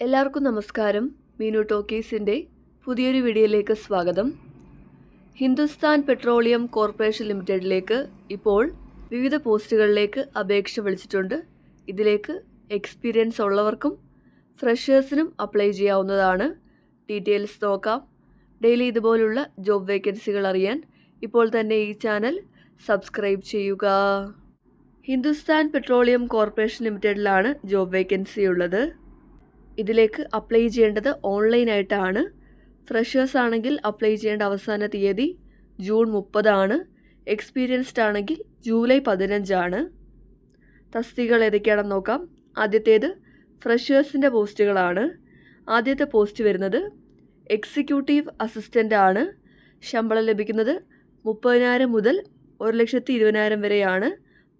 എല്ലാവർക്കും നമസ്കാരം. മീനു ടോക്കീസിന്റെ പുതിയൊരു വീഡിയോയിലേക്ക് സ്വാഗതം. ഹിന്ദുസ്ഥാൻ പെട്രോളിയം കോർപ്പറേഷൻ ലിമിറ്റഡിലേക്ക് ഇപ്പോൾ വിവിധ പോസ്റ്റുകളിലേക്ക് അപേക്ഷ വിളിച്ചിട്ടുണ്ട്. ഇതിലേക്ക് എക്സ്പീരിയൻസ് ഉള്ളവർക്കും ഫ്രഷേഴ്സിനും അപ്ലൈ ചെയ്യാവുന്നതാണ്. ഡീറ്റെയിൽസ് നോക്കാം. ഡെയിലി ഇതുപോലുള്ള ജോബ് വേക്കൻസികൾ അറിയാൻ ഇപ്പോൾ തന്നെ ഈ ചാനൽ സബ്സ്ക്രൈബ് ചെയ്യുക. ഹിന്ദുസ്ഥാൻ പെട്രോളിയം കോർപ്പറേഷൻ ലിമിറ്റഡിലാണ് ജോബ് വേക്കൻസി ഉള്ളത്. ഇതിലേക്ക് അപ്ലൈ ചെയ്യേണ്ടത് ഓൺലൈനായിട്ടാണ് ഫ്രഷേഴ്സ് ആണെങ്കിൽ അപ്ലൈ ചെയ്യേണ്ട അവസാന തീയതി ജൂൺ മുപ്പതാണ്. എക്സ്പീരിയൻസ്ഡ് ആണെങ്കിൽ ജൂലൈ പതിനഞ്ചാണ്. തസ്തികൾ ഏതൊക്കെയാണെന്ന് നോക്കാം. ആദ്യത്തേത് ഫ്രഷേഴ്സിന്റെ പോസ്റ്റുകളാണ്. ആദ്യത്തെ പോസ്റ്റ് വരുന്നത് എക്സിക്യൂട്ടീവ് അസിസ്റ്റന്റ് ആണ്. ശമ്പളം ലഭിക്കുന്നത് മുപ്പതിനായിരം മുതൽ ഒരു ലക്ഷത്തി ഇരുപതിനായിരം വരെയാണ്.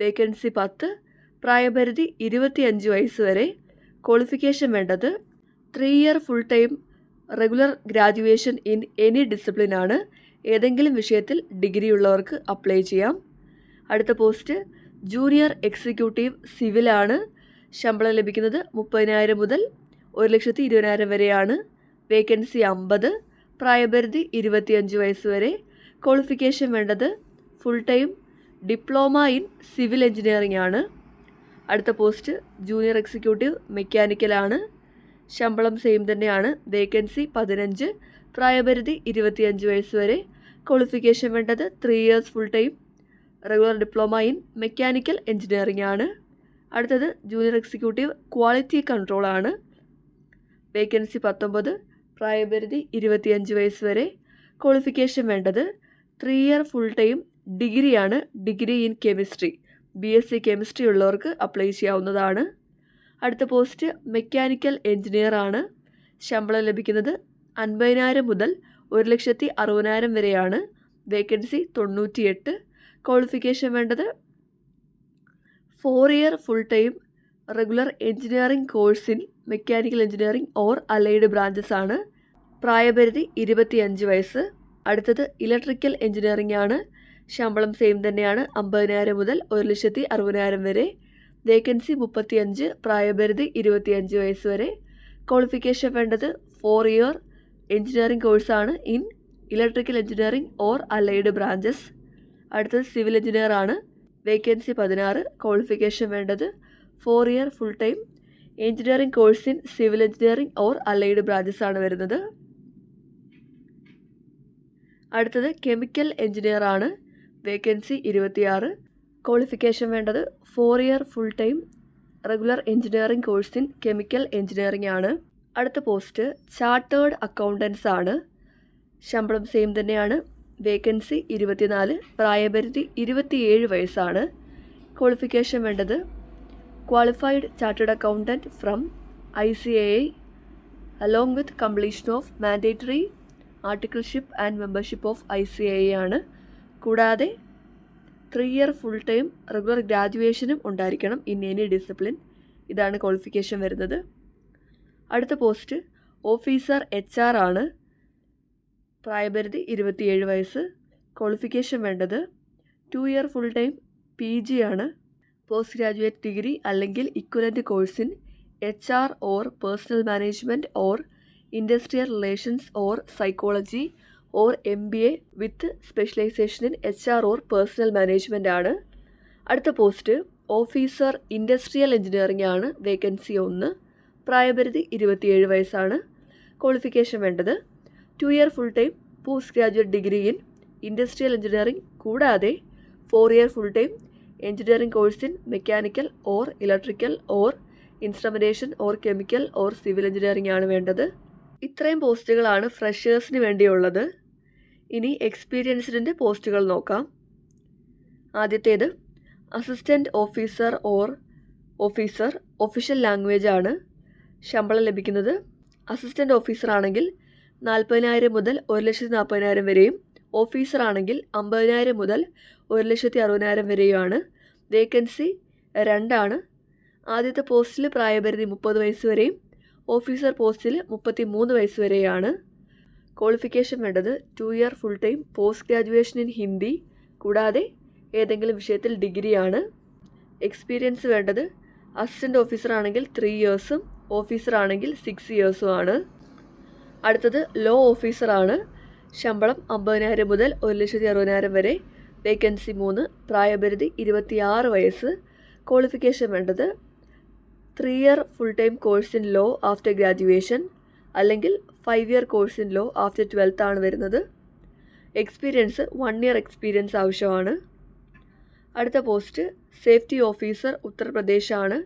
വേക്കൻസി പത്ത്. പ്രായപരിധി ഇരുപത്തിയഞ്ച് വയസ്സ് വരെ. ക്വാളിഫിക്കേഷൻ വേണ്ടത് three year full time regular graduation in any discipline ആണ്. ഏതെങ്കിലും വിഷയത്തിൽ ഡിഗ്രി ഉള്ളവർക്ക് അപ്ലൈ ചെയ്യാം. അടുത്ത പോസ്റ്റ് ജൂനിയർ എക്സിക്യൂട്ടീവ് സിവിലാണ് ശമ്പളം ലഭിക്കുന്നത് മുപ്പതിനായിരം മുതൽ ഒരു ലക്ഷത്തി ഇരുപതിനായിരം വരെയാണ്. വേക്കൻസി അമ്പത് പ്രായപരിധി ഇരുപത്തിയഞ്ച് വയസ്സ് വരെ. ക്വാളിഫിക്കേഷൻ വേണ്ടത് full time diploma in civil engineering ആണ്. അടുത്ത പോസ്റ്റ് ജൂനിയർ എക്സിക്യൂട്ടീവ് മെക്കാനിക്കലാണ്. ശമ്പളം സെയിം തന്നെയാണ്. വേക്കൻസി പതിനഞ്ച്. പ്രായപരിധി ഇരുപത്തിയഞ്ച് വയസ്സ് വരെ. ക്വാളിഫിക്കേഷൻ വേണ്ടത് three years full time regular diploma in mechanical engineering ആണ്. അടുത്തത് ജൂനിയർ എക്സിക്യൂട്ടീവ് ക്വാളിറ്റി കൺട്രോൾ ആണ്. വേക്കൻസി പത്തൊമ്പത്. പ്രായപരിധി ഇരുപത്തിയഞ്ച് വയസ്സ് വരെ. ക്വാളിഫിക്കേഷൻ വേണ്ടത് ത്രീ ഇയർ ഫുൾ ടൈം ഡിഗ്രിയാണ്. Degree in chemistry B S C chemistry ഉള്ളവർക്ക് അപ്ലൈ ചെയ്യാവുന്നതാണ്. അടുത്ത പോസ്റ്റ് മെക്കാനിക്കൽ എഞ്ചിനീയർ ആണ്. ശമ്പളം ലഭിക്കുന്നത് അൻപതിനായിരം മുതൽ ഒരു ലക്ഷത്തി അറുപതിനായിരം വരെയാണ്. വേക്കൻസി തൊണ്ണൂറ്റിയെട്ട്. ക്വാളിഫിക്കേഷൻ വേണ്ടത് four year full time regular engineering in mechanical engineering or allied branches ആണ്. പ്രായപരിധി ഇരുപത്തിയഞ്ച് വയസ്സ്. അടുത്തത് ഇലക്ട്രിക്കൽ എഞ്ചിനീയറിംഗ് ആണ്. ശമ്പളം സെയിം തന്നെയാണ് അമ്പതിനായിരം മുതൽ ഒരു ലക്ഷത്തി അറുപതിനായിരം വരെ. വേക്കൻസി മുപ്പത്തിയഞ്ച് പ്രായപരിധി ഇരുപത്തിയഞ്ച് വയസ്സ് വരെ. ക്വാളിഫിക്കേഷൻ വേണ്ടത് ഫോർ ഇയർ എഞ്ചിനീയറിംഗ് കോഴ്സാണ് in electrical engineering or allied branches അടുത്തത് സിവിൽ എഞ്ചിനീയർ ആണ്. വേക്കൻസി പതിനാറ് ക്വാളിഫിക്കേഷൻ വേണ്ടത് four year full time engineering course in civil engineering or allied branches ആണ് വരുന്നത്. അടുത്തത് കെമിക്കൽ എഞ്ചിനീയർ ആണ്. വേക്കൻസി ഇരുപത്തിയാറ്. ക്വാളിഫിക്കേഷൻ വേണ്ടത് four year full time regular engineering course in chemical engineering ആണ്. അടുത്ത പോസ്റ്റ് ചാർട്ടേഡ് അക്കൗണ്ടൻസ് ആണ്. ശമ്പളം സെയിം തന്നെയാണ്. വേക്കൻസി ഇരുപത്തിനാല് പ്രായപരിധി ഇരുപത്തിയേഴ് വയസ്സാണ്. ക്വാളിഫിക്കേഷൻ വേണ്ടത് qualified chartered accountant from I C A I along with completion of mandatory articleship and membership of I C A I. കൂടാതെ three year full time regular ഗ്രാജുവേഷനും ഉണ്ടായിരിക്കണം ഇൻ എനി ഡിസിപ്ലിൻ ഇതാണ് qualification വരുന്നത്. അടുത്ത post officer H R ആണ്. പ്രായപരിധി ഇരുപത്തിയേഴ് വയസ്സ്. Qualification വേണ്ടത് two year full time P G ആണ്. പോസ്റ്റ് ഗ്രാജുവേറ്റ് ഡിഗ്രി അല്ലെങ്കിൽ equivalent course in H R or personnel management or industrial relations or psychology or M B A with specialisation in H R or personnel management ആണ്. അടുത്ത post officer industrial engineering ആണ് vacancy ഒന്ന്. പ്രായപരിധി ഇരുപത്തിയേഴ് വയസ്സാണ്. Qualification വേണ്ടത്. Two year full time post graduate degree in industrial engineering കൂടാതെ four year full time engineering course in mechanical or electrical or instrumentation or chemical or civil engineering ആണ് വേണ്ടത്. ഇത്രയും പോസ്റ്റുകളാണ് ഫ്രഷേഴ്സിന് വേണ്ടിയുള്ളത്. ഇനി എക്സ്പീരിയൻസ്ഡിന്റെ പോസ്റ്റുകൾ നോക്കാം. ആദ്യത്തേത് assistant officer or officer official language ആണ് ശമ്പളം ലഭിക്കുന്നത്. അസിസ്റ്റന്റ് ഓഫീസർ ആണെങ്കിൽ നാൽപ്പതിനായിരം മുതൽ ഒരു ലക്ഷത്തി നാൽപ്പതിനായിരം വരെയും ഓഫീസർ ആണെങ്കിൽ അമ്പതിനായിരം മുതൽ ഒരു ലക്ഷത്തി അറുപതിനായിരം വരെയുമാണ്. വേക്കൻസി രണ്ടാണ്. ആദ്യത്തെ പോസ്റ്റിൽ പ്രായപരിധി മുപ്പത് വയസ്സ് വരെയും ഓഫീസർ പോസ്റ്റിൽ മുപ്പത്തി മൂന്ന് വയസ്സ് വരെയാണ്. ക്വാളിഫിക്കേഷൻ വേണ്ടത് two year full time post graduation in Hindi കൂടാതെ ഏതെങ്കിലും വിഷയത്തിൽ ഡിഗ്രിയാണ് എക്സ്പീരിയൻസ് വേണ്ടത് അസിസ്റ്റന്റ് ഓഫീസർ ആണെങ്കിൽ ത്രീ ഇയേഴ്സും ഓഫീസർ ആണെങ്കിൽ സിക്സ് ഇയേഴ്സും ആണ്. അടുത്തത് ലോ ഓഫീസറാണ് ശമ്പളം അമ്പതിനായിരം മുതൽ ഒരു ലക്ഷത്തി അറുപതിനായിരം വരെ. വേക്കൻസി മൂന്ന് പ്രായപരിധി ഇരുപത്തിയാറ് വയസ്സ്. ക്വാളിഫിക്കേഷൻ വേണ്ടത് three year full time course in law after graduation അല്ലെങ്കിൽ five year course in law after twelfth ആണ് വരുന്നത്. എക്സ്പീരിയൻസ് വൺ ഇയർ എക്സ്പീരിയൻസ് ആവശ്യമാണ്. അടുത്ത പോസ്റ്റ് സേഫ്റ്റി ഓഫീസർ ഉത്തർപ്രദേശാണ്.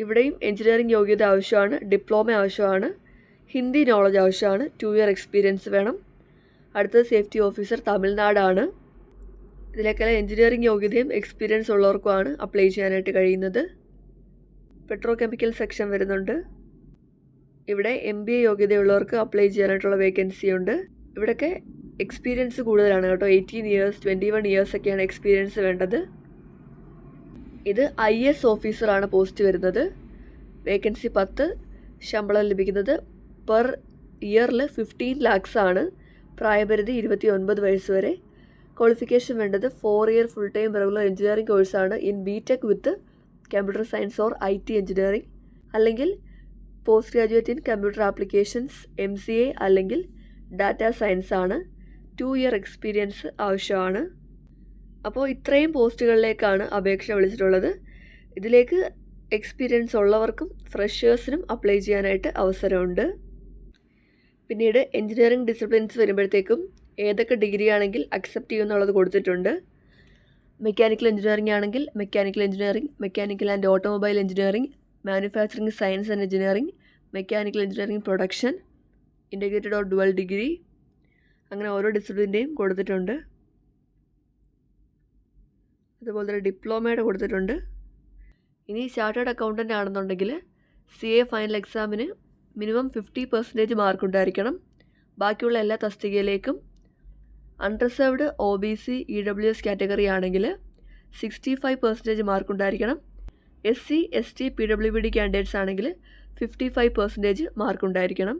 ഇവിടെയും എഞ്ചിനീയറിംഗ് യോഗ്യത ആവശ്യമാണ് ഡിപ്ലോമ ആവശ്യമാണ് ഹിന്ദി നോളജ് ആവശ്യമാണ് ടു ഇയർ എക്സ്പീരിയൻസ് വേണം. അടുത്തത് സേഫ്റ്റി ഓഫീസർ തമിഴ്നാടാണ്. ഇതിലേക്കെല്ലാം എഞ്ചിനീയറിംഗ് യോഗ്യതയും എക്സ്പീരിയൻസ് ഉള്ളവർക്കുമാണ് അപ്ലൈ ചെയ്യാനായിട്ട് കഴിയുന്നത്. പെട്രോ കെമിക്കൽ സെക്ഷൻ വരുന്നുണ്ട്. ഇവിടെ എം ബി എ യോഗ്യതയുള്ളവർക്ക് അപ്ലൈ ചെയ്യാനായിട്ടുള്ള വേക്കൻസി ഉണ്ട്. ഇവിടെയൊക്കെ എക്സ്പീരിയൻസ് കൂടുതലാണ് കേട്ടോ. Eighteen years twenty one years ഒക്കെയാണ് എക്സ്പീരിയൻസ് വേണ്ടത്. ഇത് ഐ എസ് ഓഫീസറാണ് പോസ്റ്റ് വരുന്നത്. വേക്കൻസി പത്ത് ശമ്പളം ലഭിക്കുന്നത് പെർ ഇയറിൽ ഫിഫ്റ്റീൻ ലാക്സ് ആണ്. പ്രായപരിധി ഇരുപത്തി ഒൻപത് വയസ്സ് വരെ. ക്വാളിഫിക്കേഷൻ വേണ്ടത് four year full time regular engineering കോഴ്സാണ് in B tech with computer science or I T engineering അല്ലെങ്കിൽ post graduate in computer applications M C A അല്ലെങ്കിൽ ഡാറ്റ സയൻസ് ആണ്. ടു ഇയർ എക്സ്പീരിയൻസ് ആവശ്യമാണ്. അപ്പോൾ ഇത്രയും പോസ്റ്റുകളിലേക്കാണ് അപേക്ഷ വിളിച്ചിട്ടുള്ളത്. ഇതിലേക്ക് എക്സ്പീരിയൻസ് ഉള്ളവർക്കും ഫ്രഷേഴ്സിനും അപ്ലൈ ചെയ്യാനായിട്ട് അവസരമുണ്ട്. പിന്നീട് എഞ്ചിനീയറിംഗ് ഡിസിപ്ലിൻസ് വരുമ്പോഴത്തേക്കും ഏതൊക്കെ ഡിഗ്രി ആണെങ്കിൽ അക്സെപ്റ്റ് ചെയ്യുമെന്നുള്ളത് കൊടുത്തിട്ടുണ്ട്. മെക്കാനിക്കൽ എഞ്ചിനീയറിംഗ് ആണെങ്കിൽ mechanical engineering mechanical and automobile engineering manufacturing science and engineering mechanical engineering production integrated or dual degree അങ്ങനെ ഓരോ ഡിസിപ്ലിന്റെയും കൊടുത്തിട്ടുണ്ട്. അതുപോലെ തന്നെ ഡിപ്ലോമയുടെ കൊടുത്തിട്ടുണ്ട്. ഇനി ചാർട്ടേഡ് അക്കൗണ്ടന്റ് ആണെന്നുണ്ടെങ്കിൽ സി എ ഫൈനൽ എക്സാമിന് മിനിമം ഫിഫ്റ്റി പെർസെന്റേജ് മാർക്ക് ഉണ്ടായിരിക്കണം. ബാക്കിയുള്ള എല്ലാ തസ്തികയിലേക്കും unreserved O B C E W S category ആണെങ്കിൽ സിക്സ്റ്റി ഫൈവ് പെർസെന്റേജ് മാർക്ക് ഉണ്ടായിരിക്കണം. S C S T P W B D candidates ആണെങ്കിൽ ഫിഫ്റ്റി ഫൈവ് പെർസെന്റേജ് മാർക്ക് ഉണ്ടായിരിക്കണം.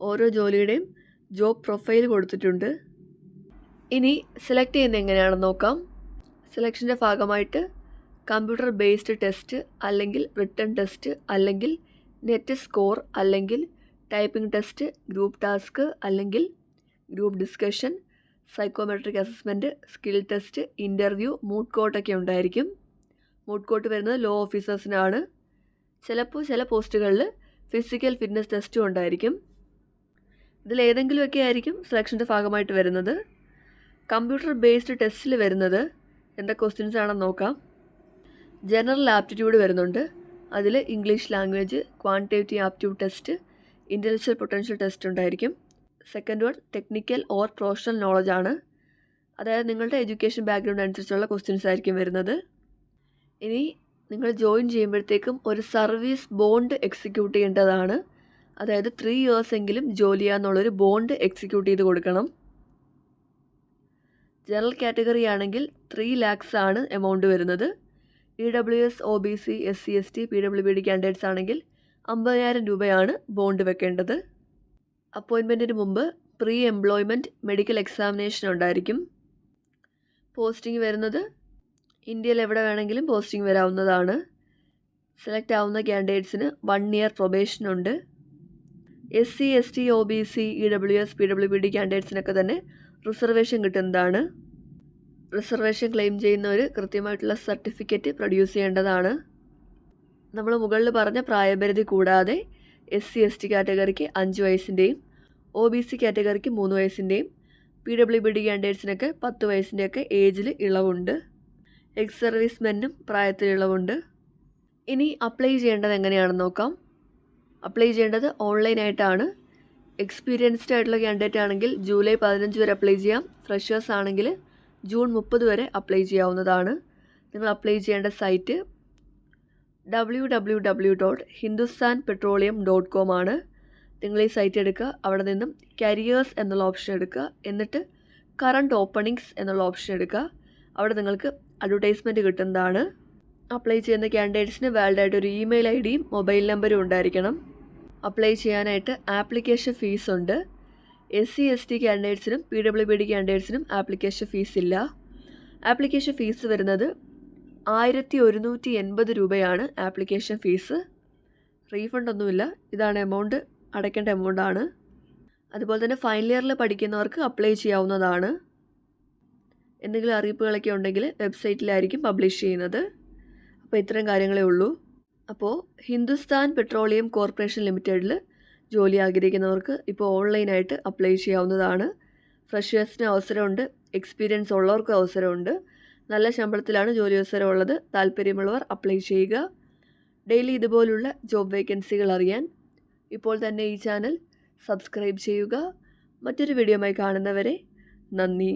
ഓരോ ജോലിയുടെയും job profile കൊടുത്തിട്ടുണ്ട്. ഇനി സെലക്ട് ചെയ്യുന്നത് എങ്ങനെയാണെന്ന് നോക്കാം. സെലക്ഷന്റെ ഭാഗമായിട്ട് കമ്പ്യൂട്ടർ ബേസ്ഡ് ടെസ്റ്റ് അല്ലെങ്കിൽ റിട്ടേൺ ടെസ്റ്റ് അല്ലെങ്കിൽ നെറ്റ് സ്കോർ അല്ലെങ്കിൽ ടൈപ്പിംഗ് ടെസ്റ്റ് ഗ്രൂപ്പ് ടാസ്ക് അല്ലെങ്കിൽ group discussion psychometric assessment skill test interview moot കോട്ടൊക്കെ ഉണ്ടായിരിക്കും. മൂഡ് കോട്ട് വരുന്നത് ലോ ഓഫീസേഴ്സിനാണ് ചിലപ്പോൾ ചില പോസ്റ്റുകളിൽ ഫിസിക്കൽ ഫിറ്റ്നസ് ടെസ്റ്റും ഉണ്ടായിരിക്കും. ഇതിലേതെങ്കിലുമൊക്കെ ആയിരിക്കും സെലക്ഷന്റെ ഭാഗമായിട്ട് വരുന്നത്. കമ്പ്യൂട്ടർ ബേസ്ഡ് ടെസ്റ്റിൽ വരുന്നത് എന്തൊക്കെ ക്വസ്റ്റ്യൻസ് ആണെന്ന് നോക്കാം. ജനറൽ ആപ്റ്റിറ്റ്യൂഡ് വരുന്നുണ്ട്. അതിൽ English language quantitative aptitude test intellectual potential test ഉണ്ടായിരിക്കും. Second one technical or professional നോളജാണ് അതായത് നിങ്ങളുടെ എഡ്യൂക്കേഷൻ ബാക്ക്ഗ്രൗണ്ട് അനുസരിച്ചുള്ള ക്വസ്റ്റ്യൻസ് ആയിരിക്കും വരുന്നത്. ഇനി നിങ്ങൾ ജോയിൻ ചെയ്യുമ്പോഴത്തേക്കും ഒരു സർവീസ് ബോണ്ട് എക്സിക്യൂട്ട് ചെയ്യേണ്ടതാണ്. അതായത് ത്രീ ഇയേഴ്സ് എങ്കിലും ജോലി ചെയ്യാന്നുള്ളൊരു ബോണ്ട് എക്സിക്യൂട്ട് ചെയ്ത് കൊടുക്കണം. ജനറൽ കാറ്റഗറി ആണെങ്കിൽ ത്രീ ലാക്സ് ആണ് എമൗണ്ട് വരുന്നത്. E W S O B C S C S T P W B D candidates ആണെങ്കിൽ അമ്പതിനായിരം രൂപയാണ് ബോണ്ട് വെക്കേണ്ടത്. അപ്പോയിൻമെന്റിന് മുമ്പ് പ്രീ എംപ്ലോയ്മെന്റ് മെഡിക്കൽ എക്സാമിനേഷൻ ഉണ്ടായിരിക്കും. പോസ്റ്റിംഗ് വരുന്നത് ഇന്ത്യയിൽ എവിടെ വേണമെങ്കിലും പോസ്റ്റിംഗ് വരാവുന്നതാണ്. സെലക്ട് ആവുന്ന ക്യാൻഡിഡേറ്റ്സിന് വൺ ഇയർ പ്രൊബേഷൻ ഉണ്ട്. S C S T O B C E W S P W B D ക്യാൻഡിഡേറ്റ്സിനൊക്കെ തന്നെ റിസർവേഷൻ കിട്ടുന്നതാണ്. റിസർവേഷൻ ക്ലെയിം ചെയ്യുന്നവർ കൃത്യമായിട്ടുള്ള സർട്ടിഫിക്കറ്റ് പ്രൊഡ്യൂസ് ചെയ്യേണ്ടതാണ്. നമ്മൾ മുകളിൽ പറഞ്ഞ പ്രായപരിധി കൂടാതെ എസ് സി എസ് ടി കാറ്റഗറിക്ക് അഞ്ച് വയസ്സിന്റെയും ഒ ബി സി കാറ്റഗറിക്ക് മൂന്ന് വയസ്സിന്റെയും പി ഡബ്ല്യു ബി ഡി ക്യാൻഡിഡേറ്റ്സിനൊക്കെ പത്ത് വയസ്സിന്റെയൊക്കെ ഏജിൽ ഇളവുണ്ട്. എക്സ് സർവീസ് പ്രായത്തിലുള്ളവുണ്ട് ഇനി അപ്ലൈ ചെയ്യേണ്ടത് എങ്ങനെയാണെന്ന് നോക്കാം. അപ്ലൈ ചെയ്യേണ്ടത് ഓൺലൈനായിട്ടാണ് എക്സ്പീരിയൻസ്ഡ് ആയിട്ടുള്ള ക്യാൻഡിഡേറ്റ് ആണെങ്കിൽ ജൂലൈ പതിനഞ്ച് വരെ അപ്ലൈ ചെയ്യാം. ഫ്രഷേഴ്സ് ആണെങ്കിൽ ജൂൺ മുപ്പത് വരെ അപ്ലൈ ചെയ്യാവുന്നതാണ്. നിങ്ങൾ അപ്ലൈ ചെയ്യേണ്ട site W W W dot Hindustan petroleum dot com ആണ്. നിങ്ങൾ ഈ സൈറ്റ് എടുക്കുക. അവിടെ നിന്നും കരിയേഴ്സ് എന്നുള്ള ഓപ്ഷൻ എടുക്കുക. എന്നിട്ട് കറണ്ട് ഓപ്പണിങ്സ് എന്നുള്ള ഓപ്ഷൻ എടുക്കുക. അവിടെ നിങ്ങൾക്ക് അഡ്വർടൈസ്മെന്റ് കിട്ടുന്നതാണ്. അപ്ലൈ ചെയ്യുന്ന ക്യാൻഡിഡേറ്റ്സിന് വാലിഡായിട്ട് ഒരു ഇമെയിൽ ഐ ഡിയും മൊബൈൽ നമ്പറും ഉണ്ടായിരിക്കണം. അപ്ലൈ ചെയ്യാനായിട്ട് ആപ്ലിക്കേഷൻ ഫീസ് ഉണ്ട്. എസ് സി എസ് ടി ക്യാൻഡിഡേറ്റ്സിനും പി ഡബ്ല്യു ബി ഡി ക്യാൻഡിഡേറ്റ്സിനും ആപ്ലിക്കേഷൻ ഫീസ് ഇല്ല. ആപ്ലിക്കേഷൻ ഫീസ് വരുന്നത് ആയിരത്തി ഒരുന്നൂറ്റി എൺപത് രൂപയാണ് ആപ്ലിക്കേഷൻ ഫീസ് റീഫണ്ട് ഒന്നുമില്ല. ഇതാണ് എമൗണ്ട് അടയ്ക്കേണ്ട എമൗണ്ടാണ് അതുപോലെ തന്നെ ഫൈനൽ ഇയറിൽ പഠിക്കുന്നവർക്ക് അപ്ലൈ ചെയ്യാവുന്നതാണ്. എന്തെങ്കിലും അറിയിപ്പുകളൊക്കെ ഉണ്ടെങ്കിൽ വെബ്സൈറ്റിലായിരിക്കും പബ്ലിഷ് ചെയ്യുന്നത്. അപ്പോൾ ഇത്രയും കാര്യങ്ങളേ ഉള്ളൂ. അപ്പോൾ ഹിന്ദുസ്ഥാൻ പെട്രോളിയം കോർപ്പറേഷൻ ലിമിറ്റഡിൽ ജോലി ആഗ്രഹിക്കുന്നവർക്ക് ഇപ്പോൾ ഓൺലൈനായിട്ട് അപ്ലൈ ചെയ്യാവുന്നതാണ്. ഫ്രഷേഴ്സിന് അവസരമുണ്ട് എക്സ്പീരിയൻസ് ഉള്ളവർക്ക് അവസരമുണ്ട്. നല്ല ശമ്പളത്തിലാണ് ജോലി അവസരമുള്ളത് താല്പര്യമുള്ളവർ അപ്ലൈ ചെയ്യുക. ഡെയിലി ഇതുപോലുള്ള ജോബ് വേക്കൻസികൾ അറിയാൻ ഇപ്പോൾ തന്നെ ഈ ചാനൽ സബ്സ്ക്രൈബ് ചെയ്യുക. മറ്റൊരു വീഡിയോയുമായി കാണുന്നവരെ നന്ദി.